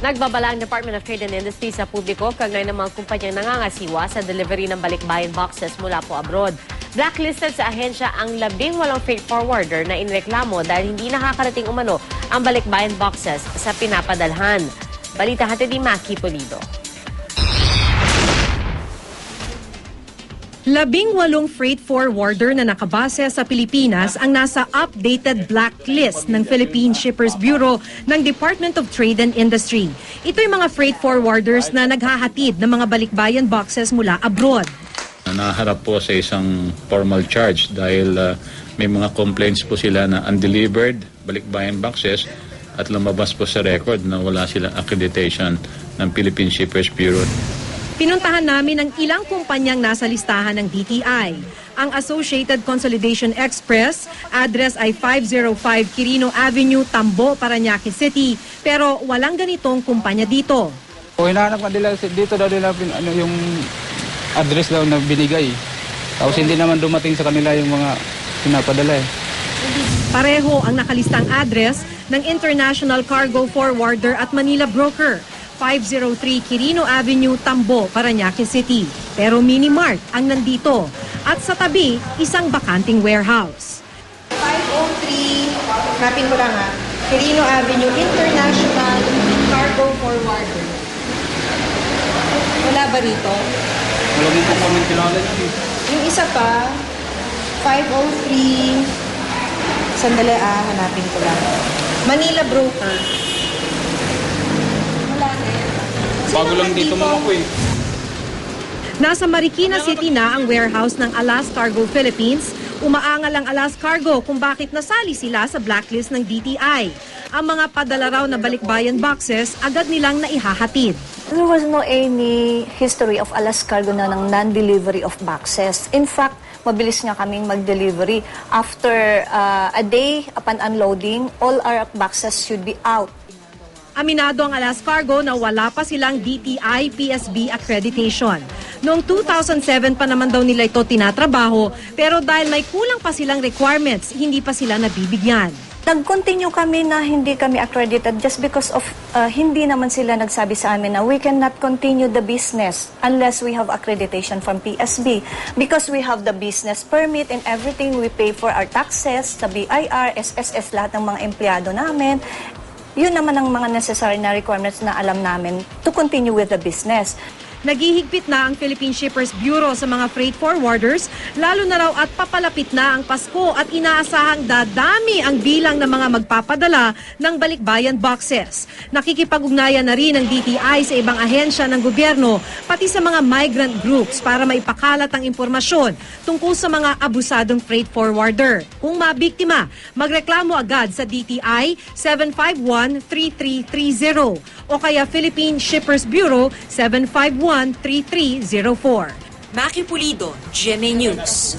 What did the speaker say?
Nagbabala ang Department of Trade and Industry sa publiko kagnay ng mga kumpanyang nangangasiwa sa delivery ng balikbayan boxes mula po abroad. Blacklisted sa ahensya ang labing walong freight forwarder na inreklamo dahil hindi nakakarating umano ang balikbayan boxes sa pinapadalhan. Balita hatid ni Maki Polido. Labing walong freight forwarder na nakabase sa Pilipinas ang nasa updated blacklist ng Philippine Shippers Bureau ng Department of Trade and Industry. Ito'y mga freight forwarders na naghahatid ng mga balikbayan boxes mula abroad. Naharap po sa isang formal charge dahil uh, may mga complaints po sila na undelivered balikbayan boxes at lumabas po sa record na wala silang accreditation ng Philippine Shippers Bureau. Pinuntahan namin ang ilang kumpanyang nasa listahan ng DTI. Ang Associated Consolidation Express, address ay 505 Quirino Avenue, Tambo, Paranaque City, pero walang ganitong kumpanya dito. O hinahanap nila dito daw nila ano yung address daw na binigay. Tapos hindi naman dumating sa kanila yung mga pinapadala eh. Pareho ang nakalistang address ng International Cargo Forwarder at Manila Broker, 503 Quirino Avenue, Tambo, Paranaque City. Pero mini-mart ang nandito at sa tabi, isang bakanting warehouse. 503, hanapin mo lang ha, Quirino Avenue International Cargo Forwarder. Wala ba rito? Wala mo po kami kilala yun. Yung isa pa, 503, sandali ah, hanapin ko lang. Manila Broker. Wala rin. Sino Bago lang dito mga ko eh. Nasa Marikina City na ang warehouse ng Alas Cargo Philippines. Umaangal ang Alas Cargo kung bakit nasali sila sa blacklist ng DTI. Ang mga padala raw na balikbayan boxes agad nilang naihahatid. There was no any history of Alas Cargo na ng non-delivery of boxes. In fact, mabilis nga kaming mag-delivery. After uh, a day upon unloading, all our boxes should be out. Aminado ang Alas Cargo na wala pa silang DTI PSB accreditation. Noong 2007 pa naman daw nila ito tinatrabaho, pero dahil may kulang pa silang requirements, hindi pa sila nabibigyan. Nag-continue kami na hindi kami accredited just because of uh, hindi naman sila nagsabi sa amin na we cannot continue the business unless we have accreditation from PSB. Because we have the business permit and everything, we pay for our taxes, sa BIR, SSS, lahat ng mga empleyado namin. Yun naman ang mga necessary na requirements na alam namin to continue with the business. Naghihigpit na ang Philippine Shippers Bureau sa mga freight forwarders, lalo na raw at papalapit na ang Pasko at inaasahang dadami ang bilang ng mga magpapadala ng balikbayan boxes. Nakikipag-ugnayan na rin ang DTI sa ibang ahensya ng gobyerno, pati sa mga migrant groups para maipakalat ang impormasyon tungkol sa mga abusadong freight forwarder. Kung mabiktima, magreklamo agad sa DTI 751-3330 o kaya Philippine Shippers Bureau 751-3304. Maki Pulido, GMA News.